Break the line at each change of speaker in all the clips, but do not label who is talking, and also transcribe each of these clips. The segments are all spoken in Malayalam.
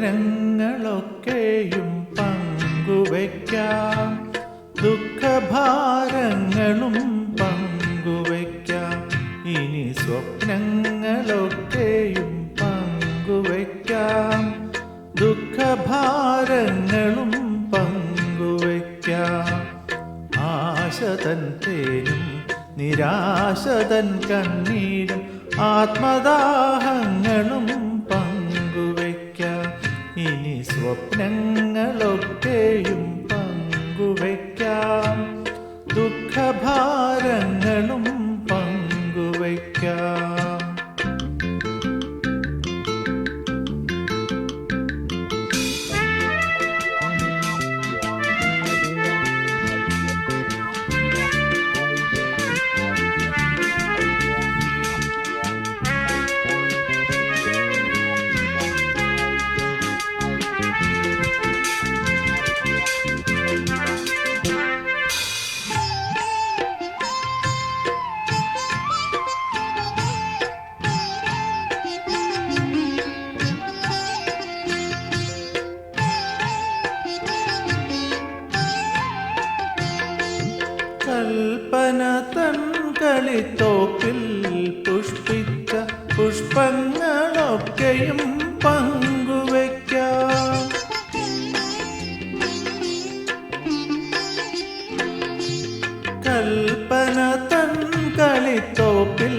സ്വപ്നങ്ങളൊക്കെയും പങ്കുവയ്ക്കാം. ദുഃഖഭാരങ്ങളും പങ്കുവയ്ക്കാം. ഇനി സ്വപ്നങ്ങളൊക്കെയും പങ്കുവയ്ക്കാം. ദുഃഖഭാരങ്ങളും പങ്കുവയ്ക്കാം. ആശതൻ തേനും നിരാശതൻ കണ്ണീരും ആത്മദാഹങ്ങളും സ്വപ്നങ്ങളൊക്കെയും പങ്കുവയ്ക്കാം. ദുഃഖഭാരങ്ങളും പങ്കുവയ്ക്കാം. തൻ കളിത്തോപ്പിൽ പുഷ്പിച്ച പുഷ്പങ്ങളൊക്കെയും പങ്കുവയ്ക്കാം. കൽപ്പന തൻ കളിത്തോപ്പിൽ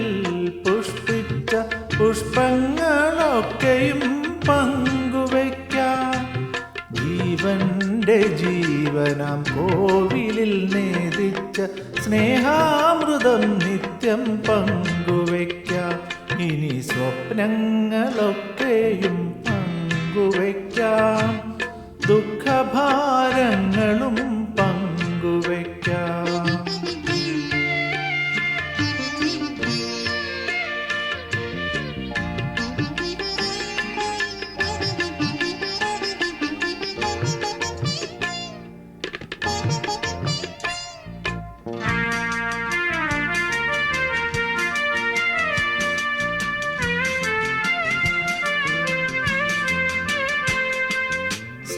പുഷ്പിച്ച പുഷ്പങ്ങളൊക്കെയും പങ്കുവയ്ക്കാം. ജീവന്റെ ജീവനം കോവിലിൽ നേദിച്ച സ്നേഹാമൃതം നിത്യം പങ്കുവയ്ക്കാം. ഇനി സ്വപ്നങ്ങളൊക്കെയും പങ്കുവയ്ക്കാം.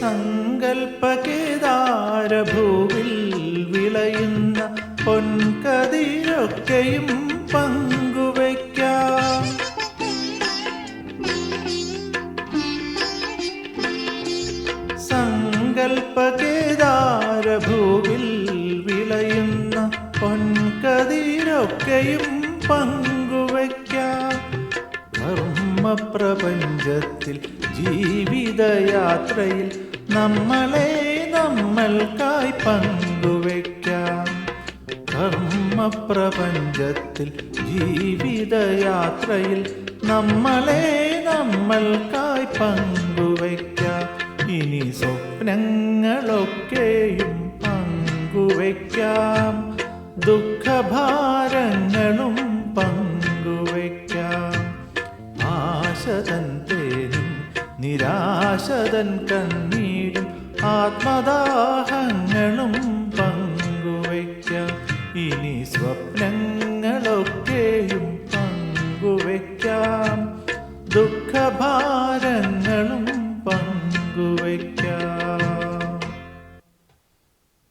സങ്കൽപ്പകേദാരഭൂവിൽ വിളയുന്ന പൊൻകതിരൊക്കെയും പങ്കുവയ്ക്കാം. സങ്കൽപ്പകേദാരഭൂവിൽ വിളയുന്ന പൊൻകതിരൊക്കെയും പങ്കുവയ്ക്കാം. കർമ്മപ്രപഞ്ചത്തിൽ ജീവിതയാത്രയിൽ നമ്മളെ നമ്മൾക്കായി പങ്കുവയ്ക്കാം കർമ്മപ്രപഞ്ചത്തിൽ ജീവിതയാത്രയിൽ നമ്മളെ നമ്മൾക്കായി പങ്കുവെക്കാം. ഇനി സ്വപ്നങ്ങളൊക്കെയും പങ്കുവെക്കാം. ദുഃഖഭാരങ്ങളും പങ്കുവെക്കാം. ആശതൻ തേനും നിരാശതൻ കണ്ണീരും ആത്മദാഹങ്ങളും പങ്കുവയ്ക്കാം. ഇനി സ്വപ്നങ്ങളൊക്കെയും പങ്കുവയ്ക്കാം. ദുഃഖഭാരങ്ങളും പങ്കുവയ്ക്കാം.